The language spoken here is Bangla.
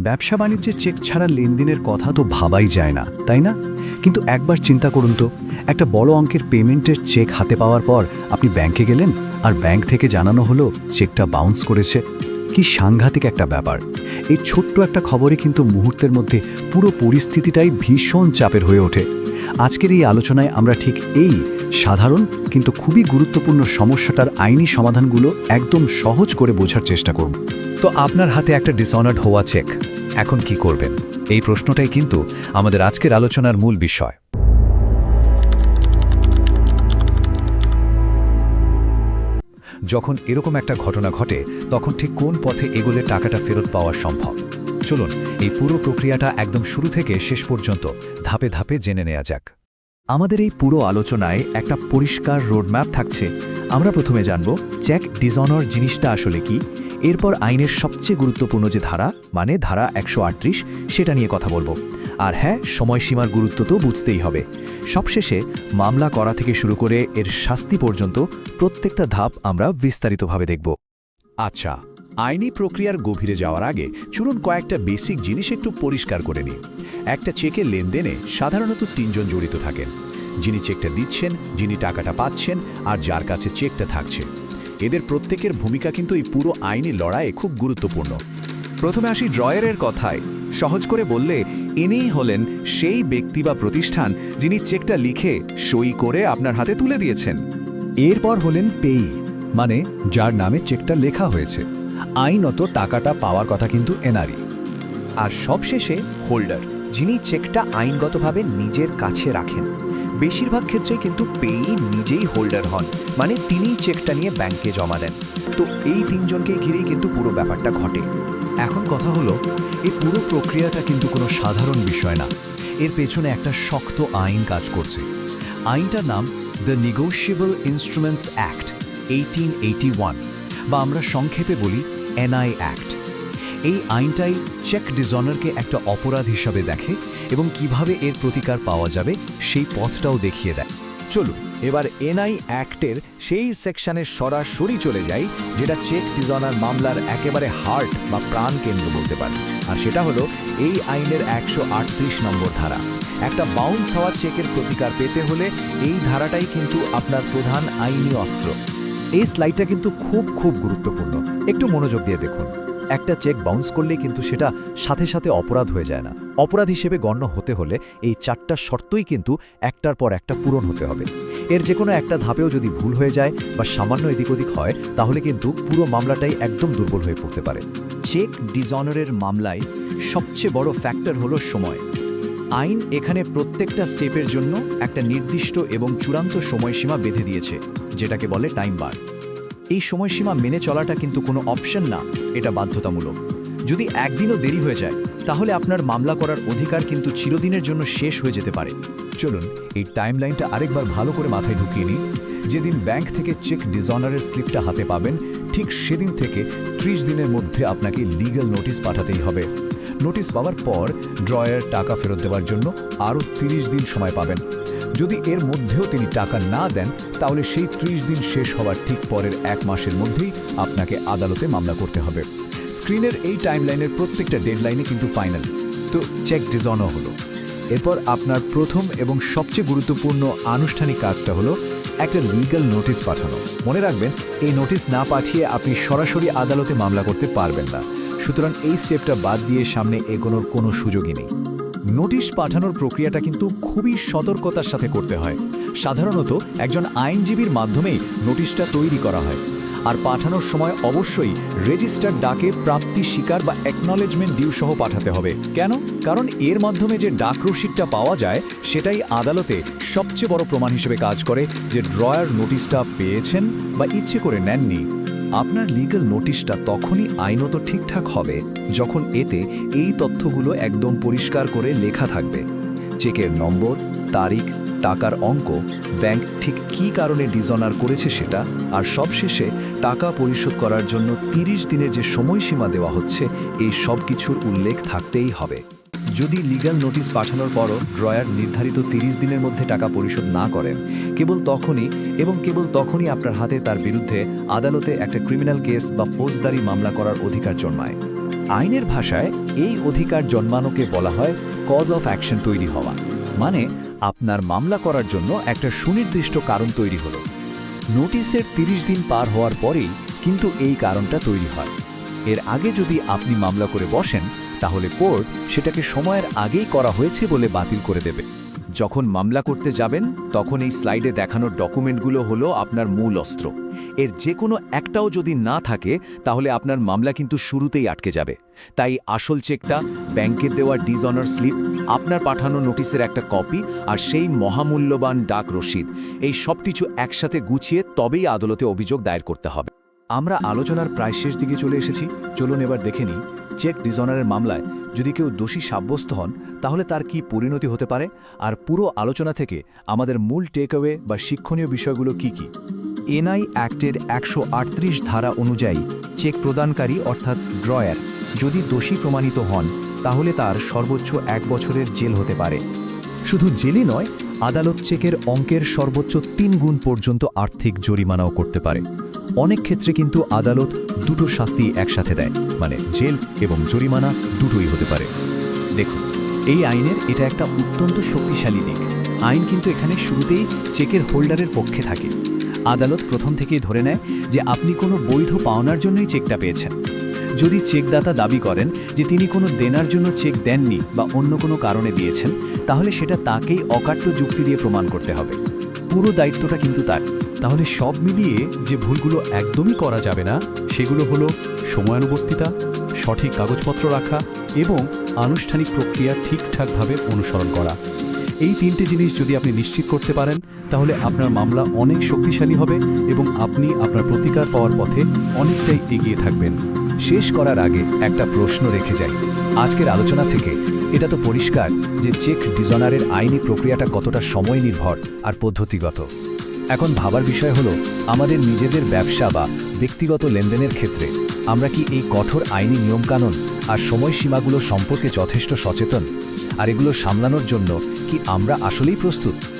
ব্যবসা বাণিজ্যে চেক ছাড়া লেনদেনের কথা তো ভাবাই যায় না, তাই না? কিন্তু একবার চিন্তা করুন তো, একটা বড় অঙ্কের পেমেন্টের চেক হাতে পাওয়ার পর আপনি ব্যাংকে গেলেন আর ব্যাংক থেকে জানানো হলো চেকটা বাউন্স করেছে। কি সাংঘাতিক একটা ব্যাপার। এই ছোট্ট একটা খবরে কিন্তু মুহূর্তের মধ্যে পুরো পরিস্থিতিটাই ভীষণ চাপের হয়ে ওঠে। আজকের এই আলোচনায় আমরা ঠিক এই সাধারণ কিন্তু খুবই গুরুত্বপূর্ণ সমস্যাটার আইনি সমাধানগুলো একদম সহজ করে বোঝার চেষ্টা করব। তো আপনার হাতে একটা ডিসঅনার্ড হওয়া চেক এখন কি করবেন? এই প্রশ্নটাই কিন্তু আমাদের আজকের আলোচনার মূল বিষয়। যখন এরকম একটা ঘটনা ঘটে, তখন ঠিক কোন পথে এগোলে টাকাটা ফেরত পাওয়া সম্ভব? চলুন, এই পুরো প্রক্রিয়াটা একদম শুরু থেকে শেষ পর্যন্ত ধাপে ধাপে জেনে নেওয়া যাক। আমাদের এই পুরো আলোচনায় একটা পরিষ্কার রোডম্যাপ থাকছে। আমরা প্রথমে জানব চেক ডিজনর জিনিসটা আসলে কি? এরপর আইনের সবচেয়ে গুরুত্বপূর্ণ যে ধারা মানে ধারা একশো আটত্রিশ, সেটা নিয়ে কথা বলব। আর হ্যাঁ সময়সীমার গুরুত্ব তো বুঝতেই হবে। সবশেষে মামলা করা থেকে শুরু করে এর শাস্তি পর্যন্ত প্রত্যেকটা ধাপ আমরা বিস্তারিতভাবে দেখব। আচ্ছা আইনি প্রক্রিয়ার গভীরে যাওয়ার আগে চলুন কয়েকটা বেসিক জিনিস একটু পরিষ্কার করে নিই। একটা চেকের লেনদেনে সাধারণত তিনজন জড়িত থাকেন। যিনি চেকটা দিচ্ছেন, যিনি টাকাটা পাচ্ছেন আর যার কাছে চেকটা থাকছে। এদের প্রত্যেকের ভূমিকা কিন্তু এই পুরো আইনি লড়াইয়ে খুব গুরুত্বপূর্ণ। প্রথমে আসি ড্রয়ারের কথায়। সহজ করে বললে, ইনিই হলেন সেই ব্যক্তি বা প্রতিষ্ঠান যিনি চেকটা লিখে সই করে আপনার হাতে তুলে দিয়েছেন। এরপর হলেন পেই মানে যার নামে চেকটা লেখা হয়েছে। আইনত টাকাটা পাওয়ার কথা কিন্তু এনারই আর সবশেষে হোল্ডার, যিনি চেকটা আইনগতভাবে নিজের কাছে রাখেন। বেশিরভাগ ক্ষেত্রে কিন্তু পেই নিজেই হোল্ডার হন মানে তিনিই চেকটা নিয়ে ব্যাংকে জমা দেন। তো এই তিনজনকে ঘিরেই কিন্তু পুরো ব্যাপারটা ঘটে। এখন কথা হলো, এই পুরো প্রক্রিয়াটা কিন্তু কোনো সাধারণ বিষয় না। এর পেছনে একটা শক্ত আইন কাজ করছে। আইনটার নাম the negotiable instruments act eighteen বা আমরা সংক্ষেপে বলি এনআই অ্যাক্ট। এই আইনটাই চেক ডিজনারকে একটা অপরাধ হিসাবে দেখে এবং কীভাবে এর প্রতিকার পাওয়া যাবে সেই পথটাও দেখিয়ে দেয়। চলুন, এবার এনআই অ্যাক্টের সেই সেকশনে সরাসরি চলে যাই, যেটা চেক ডিজনার মামলার একেবারে হার্ট বা প্রাণ কেন্দ্র বলতে পারে। আর সেটা হলো এই আইনের একশো আটত্রিশ নম্বর ধারা। একটা বাউন্স হওয়া চেকের প্রতিকার পেতে হলে এই ধারাটাই কিন্তু আপনার প্রধান আইনি অস্ত্র। এই স্লাইডটা কিন্তু খুব খুব গুরুত্বপূর্ণ। একটু মনোযোগ দিয়ে দেখুন। একটা চেক বাউন্স করলে কিন্তু সেটা সাথে সাথে অপরাধ হয়ে যায় না। অপরাধ হিসেবে গণ্য হতে হলে এই চারটা শর্তই কিন্তু একটার পর একটা পূরণ হতে হবে। এর যে কোনো একটা ধাপেও যদি ভুল হয়ে যায় বা সামান্য এদিক ওদিক হয়, তাহলে কিন্তু পুরো মামলাটাই একদম দুর্বল হয়ে পড়তে পারে। চেক ডিজঅনারের মামলায় সবচেয়ে বড় ফ্যাক্টর হলো সময়। আইন এখানে প্রত্যেকটা স্টেপের জন্য একটা নির্দিষ্ট এবং চূড়ান্ত সময়সীমা বেঁধে দিয়েছে, যেটাকে বলে টাইম বার এই সময়সীমা মেনে চলাটা কিন্তু কোনো অপশন না, এটা বাধ্যতামূলক। যদি একদিনও দেরি হয়ে যায়, তাহলে আপনার মামলা করার অধিকার কিন্তু চিরদিনের জন্য শেষ হয়ে যেতে পারে। চলুন, এই টাইমলাইনটা আরেকবার ভালো করে মাথায় ঢুকিয়ে নিই। যেদিন ব্যাংক থেকে চেক ডিজনারের স্লিপটা হাতে পাবেন, ঠিক সেদিন থেকে ত্রিশ দিনের মধ্যে আপনাকে লিগ্যাল নোটিশ পাঠাতেই হবে। নোটিশ পাওয়ার পর ড্রয়ার টাকা ফেরত দেওয়ার জন্য আরও তিরিশ দিন সময় পাবেন। যদি এর মধ্যেও তিনি টাকা না দেন, তাহলে সেই ত্রিশ দিন শেষ হওয়ার ঠিক পরের এক মাসের মধ্যেই আপনাকে আদালতে মামলা করতে হবে। স্ক্রিনের এই টাইমলাইনের প্রত্যেকটা ডেডলাইনে কিন্তু ফাইনাল। তো চেক ডিজনও হলো। এরপর আপনার প্রথম এবং সবচেয়ে গুরুত্বপূর্ণ আনুষ্ঠানিক কাজটা হলো একটা লিগ্যাল নোটিশ পাঠানো। মনে রাখবেন, এই নোটিশ না পাঠিয়ে আপনি সরাসরি আদালতে মামলা করতে পারবেন না। সুতরাং এই স্টেপটা বাদ দিয়ে সামনে এগোনোর কোনো সুযোগই নেই। নোটিশ পাঠানোর প্রক্রিয়াটা কিন্তু খুবই সতর্কতার সাথে করতে হয়। সাধারণত একজন আইনজীবীর মাধ্যমেই নোটিশটা তৈরি করা হয়। আর পাঠানোর সময় অবশ্যই রেজিস্টার ডাকে প্রাপ্তি স্বীকার বা অ্যাকনলেজমেন্ট ডিউ সহ পাঠাতে হবে। কেন? কারণ এর মাধ্যমে যে ডাক রসিদটা পাওয়া যায়, সেটাই আদালতে সবচেয়ে বড় প্রমাণ হিসেবে কাজ করে যে ড্রয়ার নোটিশটা পেয়েছেন বা ইচ্ছে করে নেননি। আপনার লিগ্যাল নোটিশটা তখনই আইনত ঠিকঠাক হবে যখন এতে এই তথ্যগুলো একদম পরিষ্কার করে লেখা থাকবে। চেকের নম্বর, তারিখ, টাকার অঙ্ক ব্যাংক ঠিক কী কারণে ডিজনার করেছে সেটা, আর সবশেষে টাকা পরিশোধ করার জন্য ৩০ দিনের যে সময়সীমা দেওয়া হচ্ছে, এই সব কিছুর উল্লেখ থাকতেই হবে। যদি লিগ্যাল নোটিশ পাঠানোর পরও ড্রয়ার নির্ধারিত ৩০ দিনের মধ্যে টাকা পরিশোধ না করেন, কেবল তখনই এবং কেবল তখনই আপনার হাতে তার বিরুদ্ধে আদালতে একটা ক্রিমিনাল কেস বা ফৌজদারি মামলা করার অধিকার জন্মায়। আইনের ভাষায় এই অধিকার জন্মানোকে বলা হয় কজ অফ অ্যাকশন তৈরি হওয়া। মানে আপনার মামলা করার জন্য একটা সুনির্দিষ্ট কারণ তৈরি হলো। নোটিশের ৩০ দিন পার হওয়ার পরেই কিন্তু এই কারণটা তৈরি হয়। এর আগে যদি আপনি মামলা করে বসেন তাহলে কোর্ট সেটাকে সময়ের আগেই করা হয়েছে বলে বাতিল করে দেবে। যখন মামলা করতে যাবেন, তখন এই স্লাইডে দেখানো ডকুমেন্টগুলো হলো আপনার মূল অস্ত্র। এর যে কোনো একটাও যদি না থাকে, তাহলে আপনার মামলা কিন্তু শুরুতেই আটকে যাবে। তাই আসল চেকটা, ব্যাংকের দেওয়া ডিজঅনার স্লিপ, আপনার পাঠানো নোটিশের একটা কপি আর সেই মহামূল্যবান ডাক রসিদ, এই সব কিছু একসাথে গুছিয়ে তবেই আদালতে অভিযোগ দায়ের করতে হবে। আমরা আলোচনার প্রায় শেষ দিকে চলে এসেছি। চলুন এবার দেখে নিই চেক ডিজনারের মামলায় যদি কেউ দোষী সাব্যস্ত হন, তাহলে তার কি পরিণতি হতে পারে? আর পুরো আলোচনা থেকে আমাদের মূল টেকঅ্যাওয়ে বা শিক্ষণীয় বিষয়গুলো কি কি? এনআই অ্যাক্টের একশো আটত্রিশ ধারা অনুযায়ী চেক প্রদানকারী অর্থাৎ ড্রয়ার যদি দোষী প্রমাণিত হন, তাহলে তার সর্বোচ্চ এক বছরের জেল হতে পারে। শুধু জেলই নয়, আদালত চেকের অঙ্কের সর্বোচ্চ তিন গুণ পর্যন্ত আর্থিক জরিমানাও করতে পারে। অনেক ক্ষেত্রে কিন্তু আদালত দুটো শাস্তি একসাথে দেয়। মানে জেল এবং জরিমানা দুটোই হতে পারে। দেখুন, এই আইনের এটা একটা অত্যন্ত শক্তিশালী দিক। আইন কিন্তু এখানে শুরুতেই চেকের হোল্ডারের পক্ষে থাকে। আদালত প্রথম থেকেই ধরে নেয় যে আপনি কোনো বৈধ পাওনার জন্যই চেকটা পেয়েছেন। যদি চেকদাতা দাবি করেন যে তিনি কোনো দেনার জন্য চেক দেননি বা অন্য কোনো কারণে দিয়েছেন, তাহলে সেটা তাকেই অকাট্য যুক্তি দিয়ে প্রমাণ করতে হবে। পুরো দায়িত্বটা কিন্তু তার। তাহলে সব মিলিয়ে যে ভুলগুলো একদমই করা যাবে না, সেগুলো হলো সময়ানুবর্তিতা, সঠিক কাগজপত্র রাখা এবং আনুষ্ঠানিক প্রক্রিয়া ঠিকঠাকভাবে অনুসরণ করা। এই তিনটে জিনিস যদি আপনি নিশ্চিত করতে পারেন, তাহলে আপনার মামলা অনেক শক্তিশালী হবে এবং আপনি আপনার প্রতিকার পাওয়ার পথে অনেকটাই এগিয়ে থাকবেন। শেষ করার আগে একটা প্রশ্ন রেখে যাই। আজকের আলোচনা থেকে এটা তো পরিষ্কার যে চেক ডিজনারের আইনি প্রক্রিয়াটা কতটা সময় নির্ভর আর পদ্ধতিগত। এখন ভাবার বিষয় হলো, আমাদের নিজেদের ব্যবসা বা ব্যক্তিগত লেনদেনের ক্ষেত্রে আমরা কি এই কঠোর আইনি নিয়মকানুন আর সময়সীমাগুলো সম্পর্কে যথেষ্ট সচেতন? আর এগুলো সামলানোর জন্য কি আমরা আসলেই প্রস্তুত?